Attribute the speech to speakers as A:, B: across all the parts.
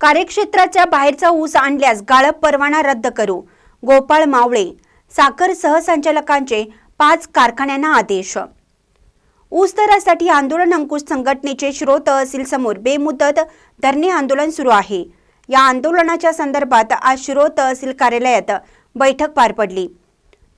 A: कार्यक्षेत्राच्या बाहेरचा ऊस आणल्यास गाळप परवाना रद्द करू. गोपाळ मावळे साखर सहसंचालकांचे पाच कारखान्यांना आदेश. ऊस दरासाठी आंदोलन अंकुश संघटनेचे श्रोत तहसील समोर बेमुदत धरणे आंदोलन सुरू आहे. या आंदोलनाच्या संदर्भात आज श्रोत तहसील कार्यालयात बैठक पार पडली.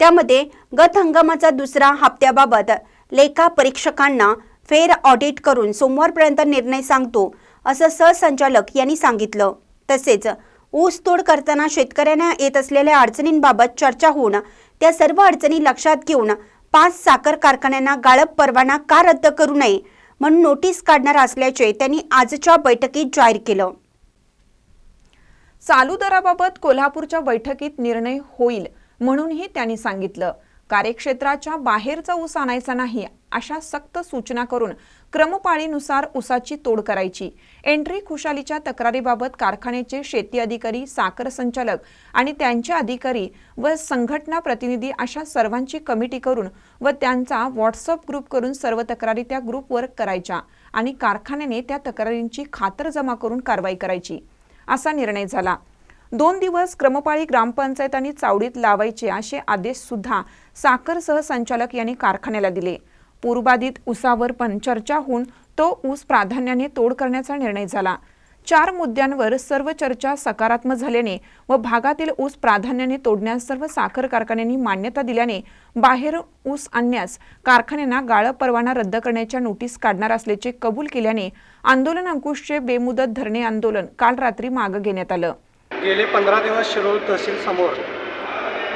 A: त्यामध्ये गत हंगामाचा दुसरा हप्त्याबाबत लेखा परीक्षकांना फेर ऑडिट करून सोमवारपर्यंत निर्णय सांगतो असं सहसंचालक यांनी सांगितलं. तसेच ऊस तोड करताना शेतकऱ्यांना येत असलेल्या अडचणींबाबत चर्चा होऊन त्या सर्व अडचणी लक्षात घेऊन पाच साखर कारखान्यांना गाळप परवाना का रद्द करू नये म्हणून नोटीस काढणार असल्याचे त्यांनी आजच्या बैठकीत जाहीर केलं.
B: चालू दराबाबत कोल्हापूरच्या बैठकीत निर्णय होईल म्हणूनही त्यांनी सांगितलं. कार्यक्षेत्राच्या बाहेरचा ऊस आणायचा नाही अशा सक्त सूचना करून क्रमपाळीनुसार ऊसाची तोड करायची. एंट्री खुशालीच्या तक्रारीबाबत कारखान्याचे शेती अधिकारी साखर संचालक आणि त्यांचे अधिकारी व संघटना प्रतिनिधी अशा सर्वांची कमिटी करून व त्यांचा व्हॉट्सअप ग्रुप करून सर्व तक्रारी त्या ग्रुपवर करायच्या आणि कारखान्याने त्या तक्रारींची खातर जमा करून कारवाई करायची. असा निर्णय झाला. दोन दिवस क्रमपाळी ग्रामपंचायत आणि चावडीत लावायचे असे आदेश सुद्धा साखर सहसंचालक यांनी कारखान्याला दिले. पूर्वादित ऊसावर पण चर्चा होऊन तो ऊस प्राधान्याने तोड करण्याचा निर्णय झाला. चार मुद्द्यांवर सर्व चर्चा सकारात्मक झाल्याने व भागातील ऊस प्राधान्याने तोडण्यास सर्व साखर कारखान्यांनी मान्यता दिल्याने बाहेर ऊस आणण्यास कारखान्यांना गाळप परवाना रद्द करण्याच्या नोटीस काढणार असल्याचे कबूल केल्याने आंदोलन अंकुशचे बेमुदत धरणे आंदोलन काल रात्री मागे घेण्यात आलं.
C: गेले पंधरा दिवस शिरोळ तहसील समोर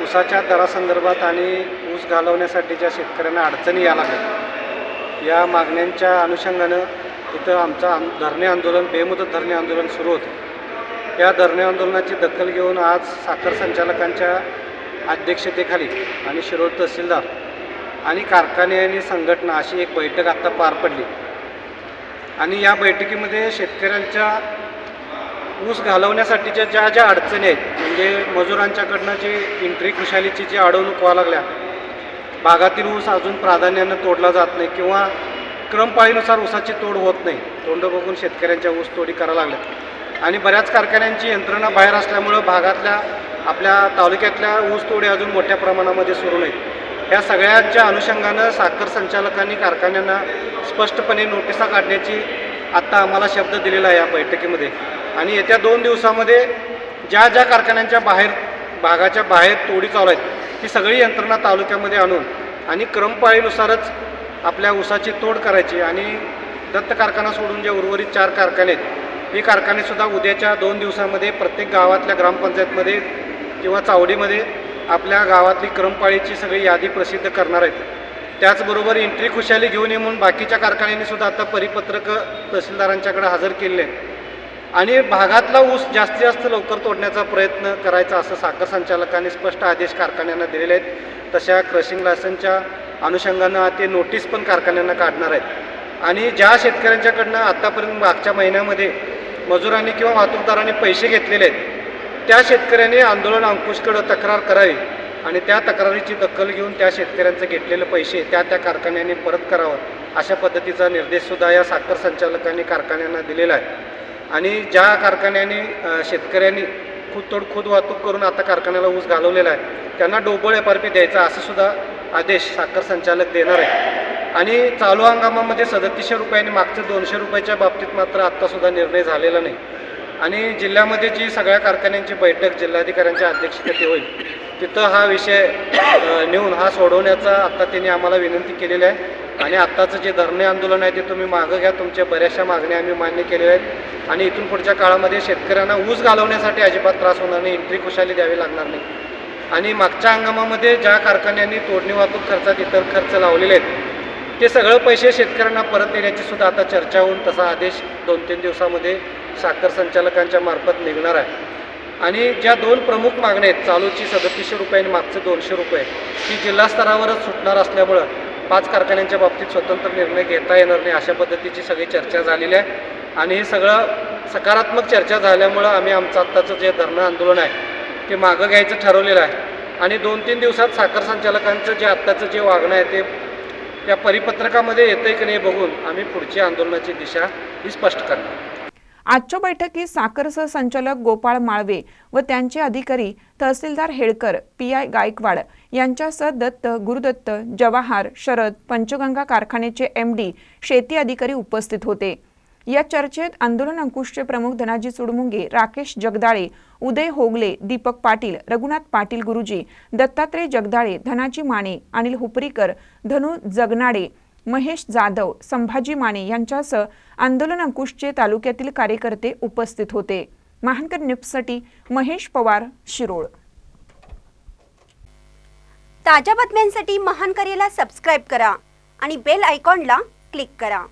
C: ऊसाच्या दरासंदर्भात आणि ऊस घालवण्यासाठी ज्या शेतकऱ्यांना अडचणी या लागल्या या मागण्यांच्या अनुषंगानं इथं आमचं आं धरणे आंदोलन बेमुदत धरणे आंदोलन सुरू होतं. या धरणे आंदोलनाची दखल घेऊन आज साखर संचालकांच्या अध्यक्षतेखाली आणि शिरोळ तहसीलदार आणि कारखाने आणि संघटना अशी एक बैठक आत्ता पार पडली. आणि या बैठकीमध्ये शेतकऱ्यांच्या ऊस घालवण्यासाठीच्या ज्या ज्या अडचणी आहेत म्हणजे मजुरांच्याकडनं जी एंट्री खुशालीची जी अडवणूक व्हायला लागल्या भागातील ऊस अजून प्राधान्यानं तोडला जात नाही किंवा क्रमपाळीनुसार ऊसाची तोड होत नाही. तोंड बघून शेतकऱ्यांच्या ऊस तोडी करायला लागल्या आणि बऱ्याच कारखान्यांची यंत्रणा बाहेर असल्यामुळं भागातल्या आपल्या तालुक्यातल्या ऊस तोडी अजून मोठ्या प्रमाणामध्ये सुरू नाहीत. या सगळ्यांच्या अनुषंगानं साखर संचालकांनी कारखान्यांना स्पष्टपणे नोटिसा काढण्याची आत्ता आम्हाला शब्द दिलेला आहे या बैठकीमध्ये. आणि येत्या दोन दिवसामध्ये ज्या ज्या कारखान्यांच्या बाहेर भागाच्या बाहेर तोडी चालू आहेत ती सगळी यंत्रणा तालुक्यामध्ये आणून आणि क्रमपाळीनुसारच आपल्या ऊसाची तोड करायची आणि दत्त कारखाना सोडून जे उर्वरित चार कारखाने आहेत हे कारखानेसुद्धा उद्याच्या दोन दिवसामध्ये प्रत्येक गावातल्या ग्रामपंचायतमध्ये किंवा चावडीमध्ये आपल्या गावातली क्रमपाळीची सगळी यादी प्रसिद्ध करणार आहेत. त्याचबरोबर एंट्री खुशाली घेऊन ये म्हणून बाकीच्या कारखान्यांनीसुद्धा आता परिपत्रकं तहसीलदारांच्याकडे हजर केले आहेत. आणि भागातला ऊस जास्तीत जास्त लवकर तोडण्याचा प्रयत्न करायचा असं साखर संचालकांनी स्पष्ट आदेश कारखान्यांना दिलेले आहेत. तशा क्रशिंग लायसनच्या अनुषंगानं ते नोटीस पण कारखान्यांना काढणार आहेत. आणि ज्या शेतकऱ्यांच्याकडनं आत्तापर्यंत मागच्या महिन्यामध्ये मजुरांनी किंवा वाहतूकदारांनी पैसे घेतलेले आहेत त्या शेतकऱ्यांनी आंदोलन अंकुशकडं तक्रार करावी आणि त्या तक्रारीची दखल घेऊन त्या शेतकऱ्यांचे घेतलेले पैसे त्या त्या कारखान्यांनी परत करावं अशा पद्धतीचा निर्देशसुद्धा या साखर संचालकांनी कारखान्यांना दिलेला आहे. आणि ज्या कारखान्याने शेतकऱ्यांनी खुद तोड खुद वाहतूक करून आता कारखान्याला ऊस घालवलेला आहे त्यांना डोबळ एफआरपी द्यायचा असं सुद्धा आदेश साखर संचालक देणार आहे. आणि चालू हंगामामध्ये सदतीसशे रुपयांनी मागच्या दोनशे रुपयाच्या बाबतीत मात्र आत्तासुद्धा निर्णय झालेला नाही. आणि जिल्ह्यामध्ये जी सगळ्या कारखान्यांची बैठक जिल्हाधिकाऱ्यांच्या अध्यक्षतेत होईल तिथं हा विषय नेऊन हा सोडवण्याचा आत्ता त्यांनी आम्हाला विनंती केलेली आहे. आणि आत्ताचं जे धरणे आंदोलन आहे ते तुम्ही मागं घ्या. तुमच्या बऱ्याचशा मागण्या आम्ही मान्य केलेल्या आहेत. आणि इथून पुढच्या काळामध्ये शेतकऱ्यांना ऊस घालवण्यासाठी अजिबात त्रास होणार नाही. एंट्री खुशाली द्यावी लागणार नाही. आणि मागच्या हंगामामध्ये ज्या कारखान्यांनी तोडणी वाहतूक खर्चात इतर खर्च लावलेले आहेत ते सगळं पैसे शेतकऱ्यांना परत देण्याची सुद्धा आता चर्चा होऊन तसा आदेश दोन तीन दिवसामध्ये साखर संचालकांच्या मार्फत निघणार आहे. आणि ज्या दोन प्रमुख मागण्या आहेत चालूची सदतीसशे रुपये आणि मागचे दोनशे रुपये ही जिल्हा स्तरावरच सुटणार असल्यामुळं पाच कारखान्यांच्या बाबतीत स्वतंत्र निर्णय घेता येणार नाही अशा पद्धतीची सगळी चर्चा झालेली आहे. आणि हे सगळं सकारात्मक चर्चा झाल्यामुळं आम्ही आमचं आत्ताचं जे धरणं आंदोलन आहे ते मागं घ्यायचं ठरवलेलं आहे. आणि दोन तीन दिवसात साखर संचालकांचं जे आत्ताचं जे वागणं आहे ते त्या परिपत्रकामध्ये येतं की नाही बघून आम्ही पुढची आंदोलनाची दिशा ही स्पष्ट करणार.
B: आजच्या बैठकीत साखर सहसंचालक गोपाळ माळवे व त्यांचे अधिकारी तहसीलदार हेळकर पी आय गायकवाड यांच्यासह दत्त गुरुदत्त जवाहर शरद पंचगंगा कारखान्याचे एम डी शेती अधिकारी उपस्थित होते. या चर्चेत आंदोलन अंकुशचे प्रमुख धनाजी चुडमुंगे राकेश जगदाळे उदय होगले दीपक पाटील रघुनाथ पाटील गुरुजी दत्तात्रय जगदाळे धनाजी माने अनिल हुपरीकर धनु जगनाडे महेश जाधव संभाजी माने यांच्यासह आंदोलन अंकुशचे तालुक्यातील कार्यकर्ते उपस्थित होते. महानकर न्यूजसाठी महेश पवार शिरोळ.
A: ताज्या बातम्यांसाठी महानकरेला सबस्क्राईब करा आणि बेल आयकॉनला क्लिक करा.